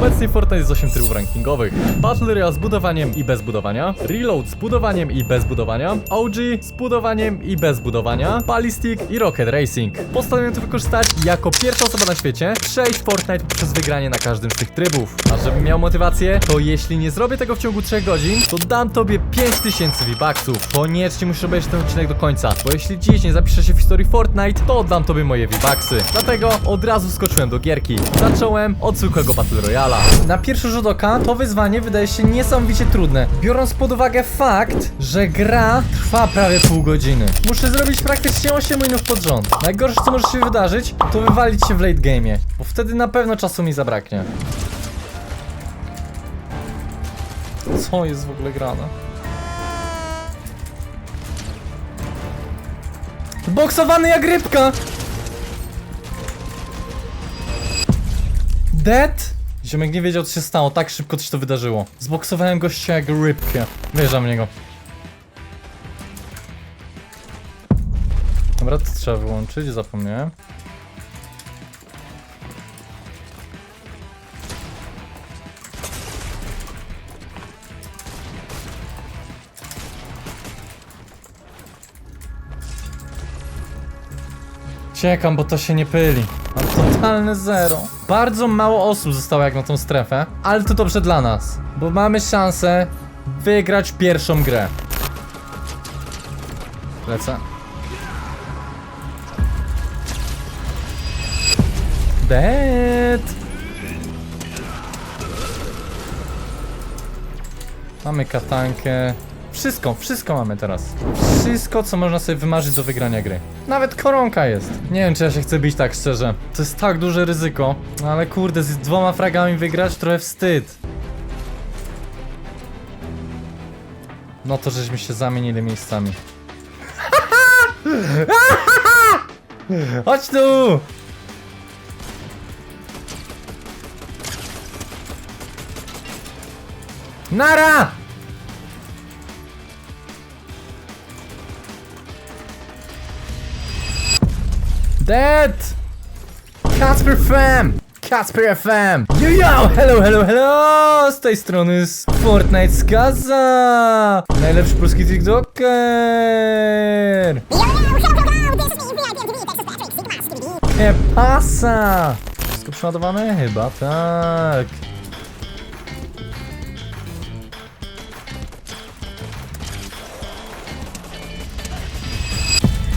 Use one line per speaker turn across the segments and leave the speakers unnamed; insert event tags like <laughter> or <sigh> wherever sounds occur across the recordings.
Obecnie Fortnite jest 8 trybów rankingowych. Battle Royale z budowaniem i bez budowania, Reload z budowaniem i bez budowania, OG z budowaniem i bez budowania, Ballistic i Rocket Racing. Postanowiłem to wykorzystać jako pierwsza osoba na świecie przejść Fortnite przez wygranie na każdym z tych trybów. A żebym miał motywację, to jeśli nie zrobię tego w ciągu 3 godzin, to dam tobie 5000 V-Bucksów. Koniecznie musisz obejrzeć ten odcinek do końca, bo jeśli dziś nie zapiszę się w historii Fortnite, to oddam tobie moje V-Bucksy. Dlatego od razu wskoczyłem do gierki. Zacząłem od zwykłego Battle Na pierwszy rzut oka to wyzwanie wydaje się niesamowicie trudne, biorąc pod uwagę fakt, że gra trwa prawie pół godziny. Muszę zrobić praktycznie 8 minut pod rząd. Najgorsze co może się wydarzyć, to wywalić się w late game'ie, bo wtedy na pewno czasu mi zabraknie. Co jest w ogóle grane? Boksowany jak rybka! Dead? Ziomek nie wiedział co się stało, tak szybko coś to wydarzyło. Zboksowałem gościa jak rybkę. Wjeżdżam w niego. Dobra, to trzeba wyłączyć, zapomniałem. Ciekam, bo to się nie pyli. Mam totalne zero. Bardzo mało osób zostało jak na tą strefę, ale to dobrze dla nas, bo mamy szansę wygrać pierwszą grę. Lecę. Dead. Mamy katankę. Wszystko, wszystko mamy teraz. Wszystko, co można sobie wymarzyć do wygrania gry. Nawet koronka jest. Nie wiem, czy ja się chcę bić tak szczerze. To jest tak duże ryzyko. Ale kurde, z dwoma fragami wygrać trochę wstyd. No to żeśmy się zamienili miejscami. Chodź tu! Nara! Dead! Casper FM! Casper FM! Yo yo! Hello, hello, hello! Z tej strony jest Fortnite Skaza! Najlepszy polski TikToker! Nie pasa! Wszystko przeładowane? Chyba tak.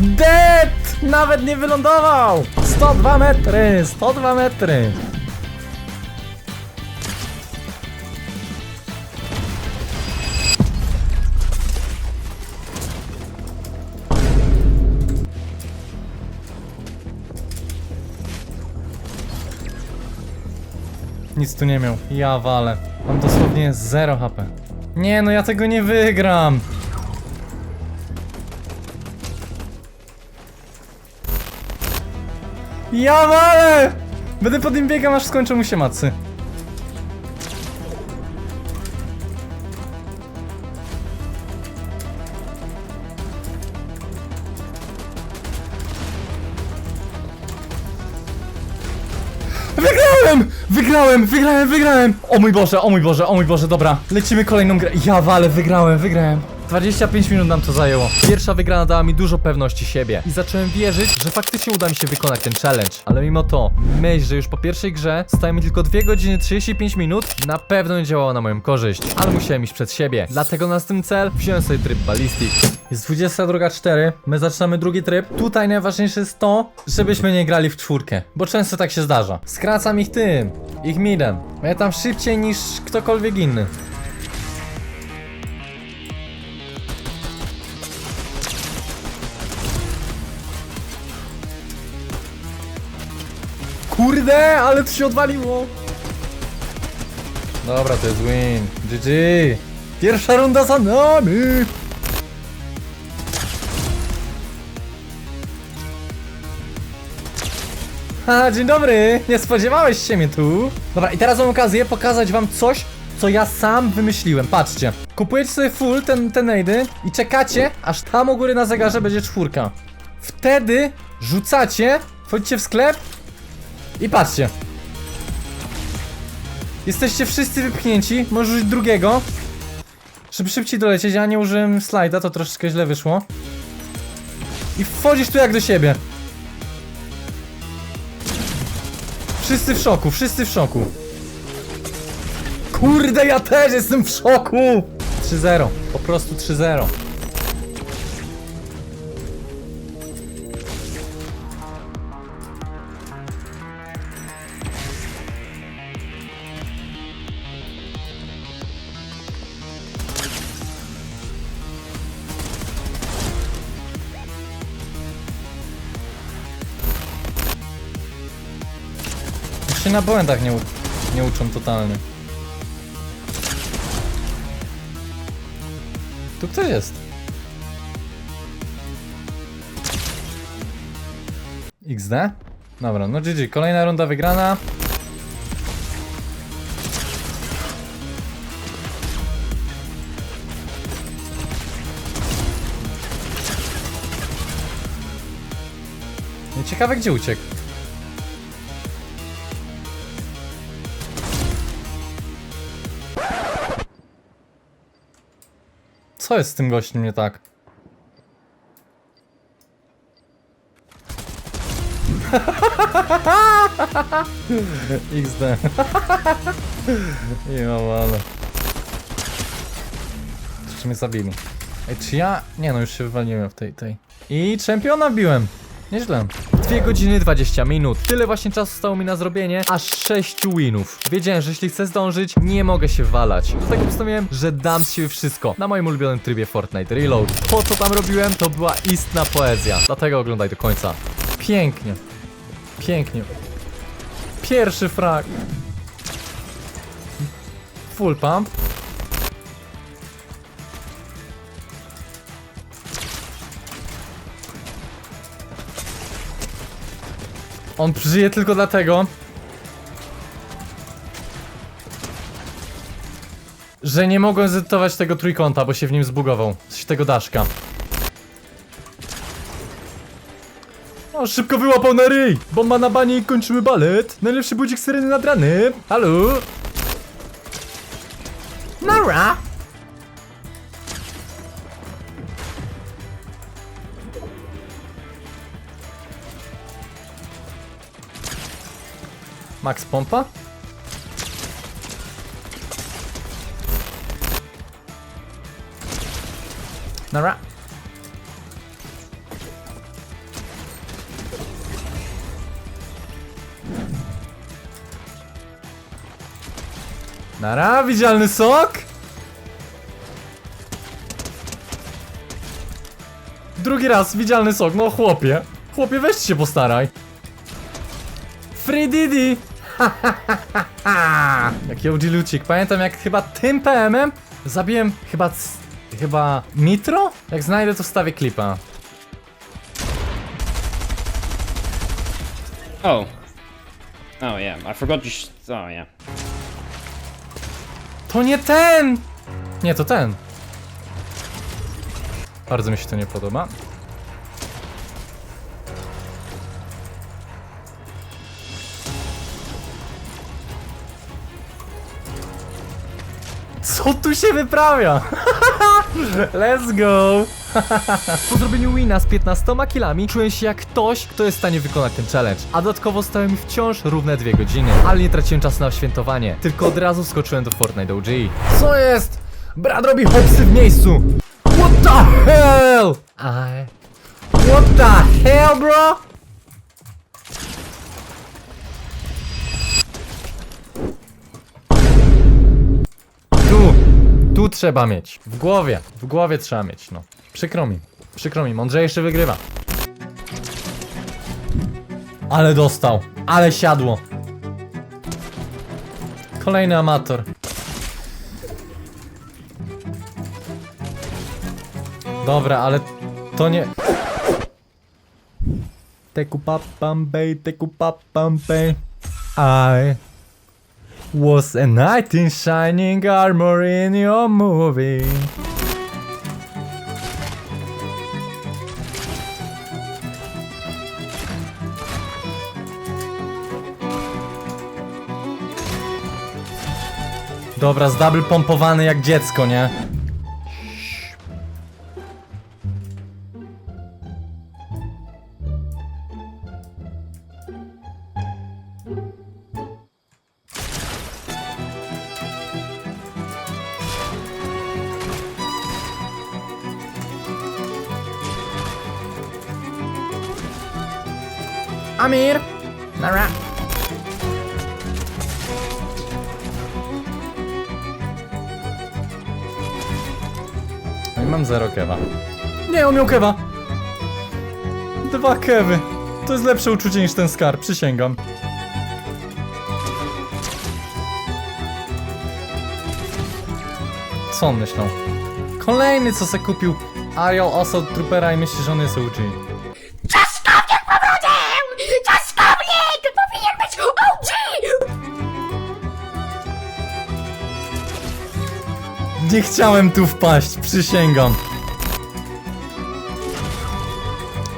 Dead! Nawet nie wylądował! 102 metry! 102 metry! Nic tu nie miał. Ja walę. Mam dosłownie 0 HP. Nie, no ja tego nie wygram. Ja walę! Będę pod nim biegał, aż skończą mu się macy. Wygrałem! Wygrałem, wygrałem, wygrałem! O mój Boże, o mój Boże, o mój Boże, dobra. Lecimy kolejną grę. Ja walę, wygrałem, wygrałem. 25 minut nam to zajęło. Pierwsza wygrana dała mi dużo pewności siebie i zacząłem wierzyć, że faktycznie uda mi się wykonać ten challenge. Ale mimo to, myśl, że już po pierwszej grze staje mi tylko 2 godziny 35 minut, na pewno nie działała na moją korzyść. Ale musiałem iść przed siebie. Dlatego na tym cel wziąłem sobie tryb ballistic. Jest 22.04, my zaczynamy drugi tryb. Tutaj najważniejsze jest to, żebyśmy nie grali w czwórkę, bo często tak się zdarza. Skracam ich tym, ich midem. Ja tam szybciej niż ktokolwiek inny. Kurde, ale to się odwaliło. Dobra, to jest win. GG. Pierwsza runda za nami. Ha, dzień dobry! Nie spodziewałeś się mnie tu? Dobra, i teraz mam okazję pokazać wam coś, co ja sam wymyśliłem. Patrzcie. Kupujecie sobie full ten, te nady i czekacie, aż tam u góry na zegarze będzie czwórka. Wtedy rzucacie, wchodzicie w sklep i patrzcie. Jesteście wszyscy wypchnięci, możesz użyć drugiego. Żeby szybciej dolecieć, ja nie użyłem slajda, to troszeczkę źle wyszło. I wchodzisz tu jak do siebie. Wszyscy w szoku, wszyscy w szoku. Kurde, ja też jestem w szoku! 3-0, po prostu 3-0. Się na błędach nie, nie uczą totalnie. Tu ktoś jest. XD? Dobra, no GG, kolejna runda wygrana. Ciekawe gdzie uciekł. Co jest z tym gościem nie tak? XD. Jo, ale. Czy mnie zabili? Ej, czy ja... Nie no, już się wywaliłem w tej, tej. I czempiona biłem. Nieźle. 2 godziny 20 minut. Tyle właśnie czasu stało mi na zrobienie aż 6 winów. Wiedziałem, że jeśli chcę zdążyć, nie mogę się walać. Dlatego postanowiłem, że dam z siebie wszystko na moim ulubionym trybie Fortnite Reload. Po co tam robiłem, to była istna poezja. Dlatego oglądaj do końca. Pięknie. Pięknie. Pierwszy frag. Full pump. On żyje tylko dlatego, że nie mogłem zedytować tego trójkąta, bo się w nim zbugował. Coś tego daszka. O, szybko wyłapał na ryj! Bomba na banie i kończymy balet. Najlepszy budzik syreny nad ranem. Halo? Nara! Max pompa? Nara. Nara, widzialny sok? Drugi raz, widzialny sok, no chłopie. Chłopie, weź się postaraj. Free Didi! Jaki OG lucik. Pamiętam jak chyba tym PM-em zabiłem chyba... chyba... Nitro? Jak znajdę to wstawię klipa.
Oh. Oh yeah, I forgot you. Oh yeah.
To nie ten! Nie, to ten. Bardzo mi się to nie podoba. Co tu się wyprawia? <laughs> Let's go! <laughs> Po zrobieniu wina z 15 killami czułem się jak ktoś, kto jest w stanie wykonać ten challenge. A dodatkowo stały mi wciąż równe dwie godziny. Ale nie traciłem czasu na świętowanie, tylko od razu wskoczyłem do Fortnite OG. Co jest? Brat robi hopsy w miejscu! What the hell? I... What the hell, bro? Tu trzeba mieć. W głowie, w głowie trzeba mieć, no. Przykro mi, przykro mi, mądrzejszy wygrywa. Ale dostał, ale siadło. Kolejny amator. Dobra, ale to nie... Teku papambej, teku papambej. I was a knight in shining armor in your movie. Dobra, z double pompowany jak dziecko, nie? Amir! No i mam zero kewa. Nie, on miał kewa! Dwa kewy! To jest lepsze uczucie niż ten skarb, przysięgam. Co on myślał? Kolejny, co se kupił Ariel Assault Troopera i myśli, że on jest OG. Nie chciałem tu wpaść, przysięgam.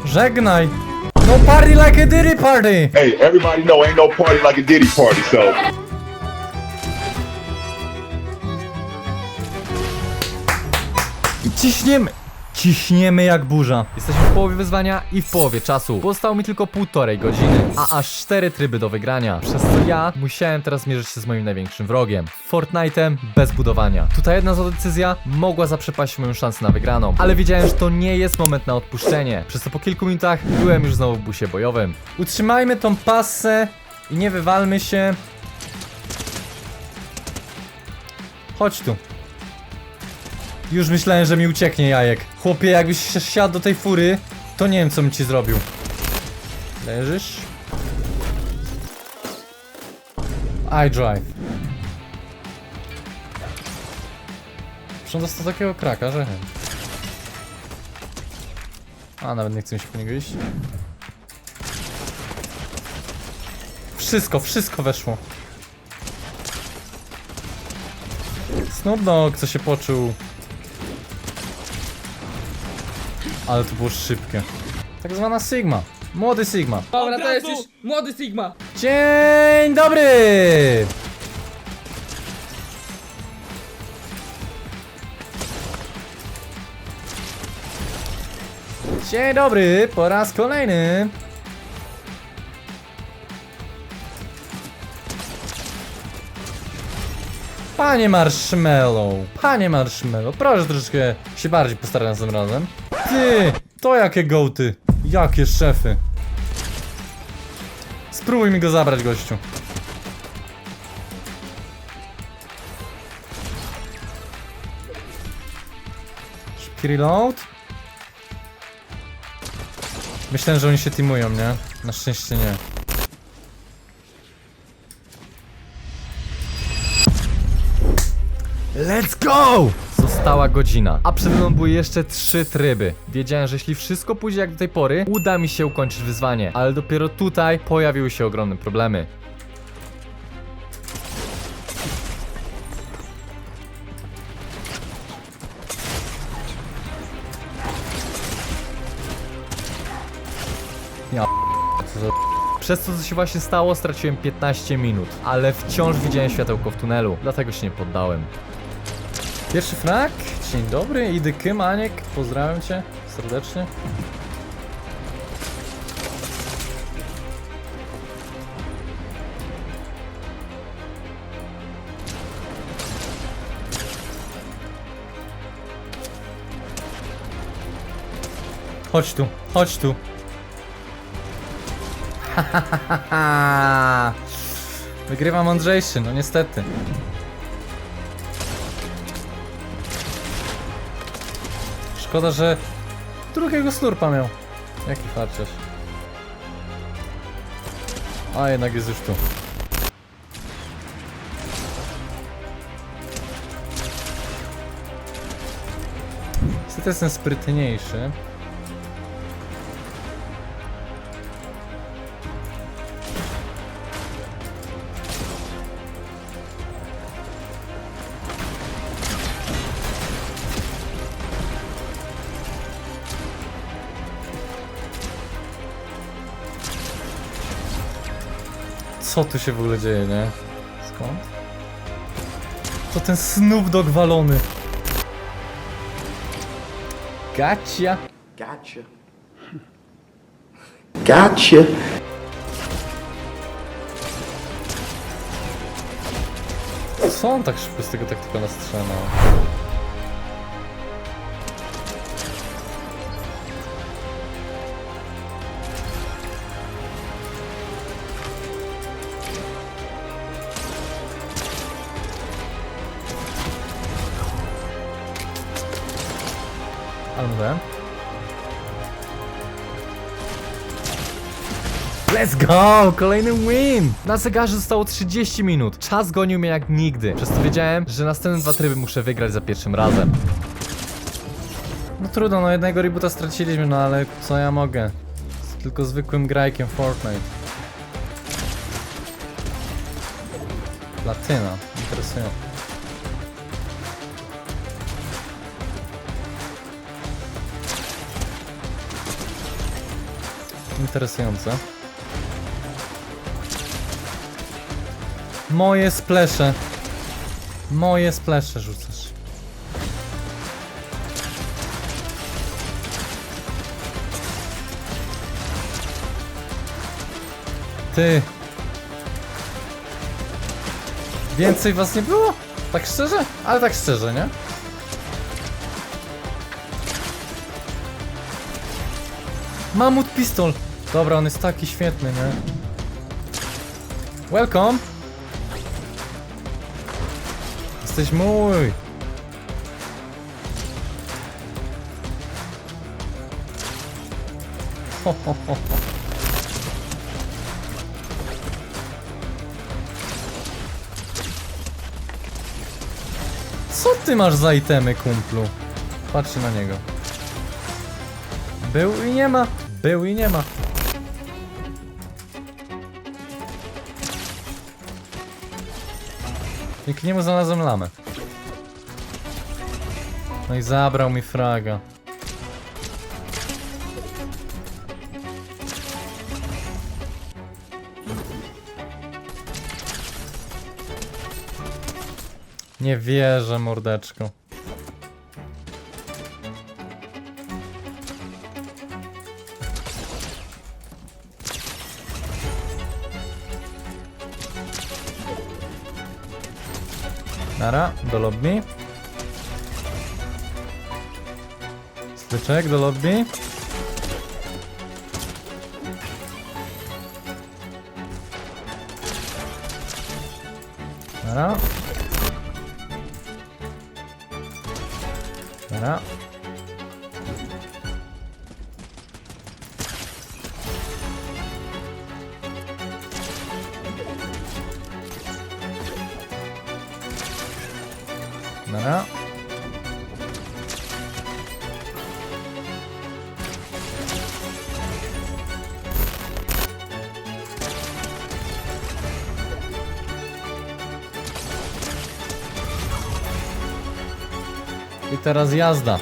Żegnaj! No party like a diddy party!
Hey, everybody know ain't no party like a Diddy party, so
Ciśniemy! Ciśniemy jak burza. Jesteśmy w połowie wyzwania i w połowie czasu. Pozostało mi tylko półtorej godziny, a aż cztery tryby do wygrania. Przez co ja musiałem teraz mierzyć się z moim największym wrogiem. Fortnite'em bez budowania. Tutaj jedna zła decyzja mogła zaprzepaścić moją szansę na wygraną. Ale wiedziałem, że to nie jest moment na odpuszczenie. Przez co po kilku minutach byłem już znowu w busie bojowym. Utrzymajmy tą pasę i nie wywalmy się. Chodź tu. Już myślałem, że mi ucieknie jajek. Chłopie, jakbyś się siadł do tej fury, to nie wiem, co bym ci zrobił. Leżysz? iDrive. Przecież dostał takiego kraka, że chęć. A, nawet nie chcę się po niego iść. Wszystko, wszystko weszło. Dogg, co się poczuł. Ale to było szybkie. Tak zwana Sigma. Młody Sigma.
Dobra, to jest już młody Sigma.
Dzień dobry! Dzień dobry, po raz kolejny. Panie Marshmallow, panie Marshmallow, proszę troszeczkę się bardziej postarać następnym razem. Ty, to jakie gołty, jakie szefy. Spróbuj mi go zabrać, gościu. Szybki reload. Myślałem, że oni się teamują, nie? Na szczęście nie. Let's go! Została godzina, a przed mną były jeszcze trzy tryby. Wiedziałem, że jeśli wszystko pójdzie jak do tej pory, uda mi się ukończyć wyzwanie, ale dopiero tutaj pojawiły się ogromne problemy. Ja co za... Przez to, co się właśnie stało, straciłem 15 minut, ale wciąż widziałem światełko w tunelu, dlatego się nie poddałem. Pierwszy frak, dzień dobry, Idyky, Maniek, pozdrawiam cię serdecznie. Chodź tu, chodź tu. <laughs> Wygrywa mądrzejszy, no niestety. Szkoda, że drugiego slurpa miał. Jaki farciarz. A jednak jest już tu. Niestety jestem sprytniejszy. Co tu się w ogóle dzieje, nie? Skąd? To ten Snoop Dogg walony. Gacia.
Gotcha. Gotcha.
Co on tak szybko z tego taktyka nastrzela? Ale go! Kolejny win! Na zegarze zostało 30 minut. Czas gonił mnie jak nigdy. Przez to wiedziałem, że następne dwa tryby muszę wygrać za pierwszym razem. No trudno, no jednego reboota straciliśmy, no ale co ja mogę? Z tylko zwykłym grajkiem Fortnite. Latyna. Interesujące. Interesujące. Moje splesze. Moje splesze rzucasz. Ty. Więcej was nie było? Tak szczerze? Ale tak szczerze, nie? Mamut pistol. Dobra, on jest taki świetny, nie? Welcome. Jesteś mój. Co ty masz za itemy, kumplu? Patrzcie na niego. Był i nie ma. Był i nie ma. Dzięki niemu znalazłem lamę. No i zabrał mi fraga. Nie wierzę, mordeczko. Nara, do lobby. Styczek do lobby. Nara. Nara. I teraz jazda.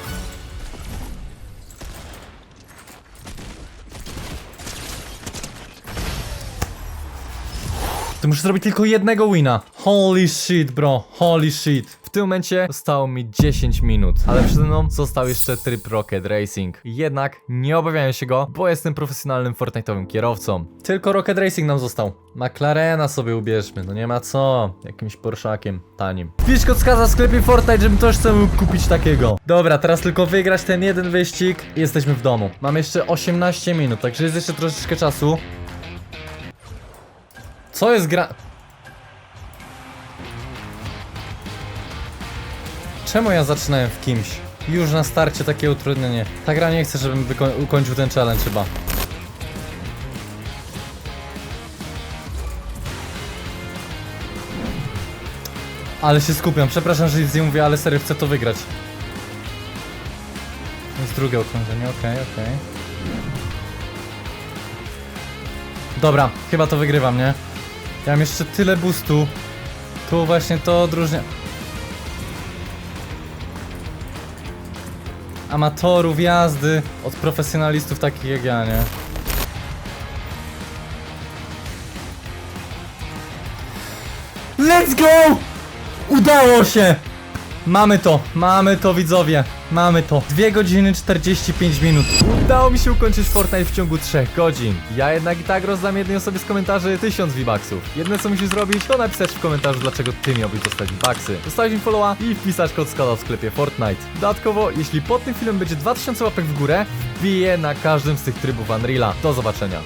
Ty musisz zrobić tylko jednego wina. Holy shit, bro. Holy shit. Tym momencie zostało mi 10 minut, ale przede mną został jeszcze tryb Rocket Racing. Jednak nie obawiałem się go, bo jestem profesjonalnym Fortnite'owym kierowcą. Tylko Rocket Racing nam został. McLarena sobie ubierzmy, no nie ma co. Jakimś Porszakiem tanim. Wpisz kod skaza w sklepie Fortnite, żebym też mógł kupić takiego. Dobra, teraz tylko wygrać ten jeden wyścig i jesteśmy w domu. Mam jeszcze 18 minut, także jest jeszcze troszeczkę czasu. Co jest gra... Czemu ja zaczynałem w kimś? Już na starcie takie utrudnienie. Ta gra nie chce, żebym ukończył ten challenge chyba. Ale się skupiam, przepraszam, że nic nie mówię, ale serio chcę to wygrać. To jest drugie okrążenie, okej, okej. Dobra, chyba to wygrywam, nie? Ja mam jeszcze tyle boostu. Tu właśnie to odróżnia. Amatorów jazdy od profesjonalistów takich jak ja, nie? Let's go! Udało się! Mamy to, mamy to widzowie, mamy to. 2 godziny 45 minut. Udało mi się ukończyć Fortnite w ciągu 3 godzin. Ja jednak i tak rozdam jednej osobie z komentarzy 1000 V-Bucksów. Jedne co musisz zrobić to napisać w komentarzu dlaczego ty miałbyś dostać V-Bucksy. Zostawić mi followa i wpisać kod skala w sklepie Fortnite. Dodatkowo jeśli pod tym filmem będzie 2000 łapek w górę Wbiję na każdym z tych trybów Unreala. Do zobaczenia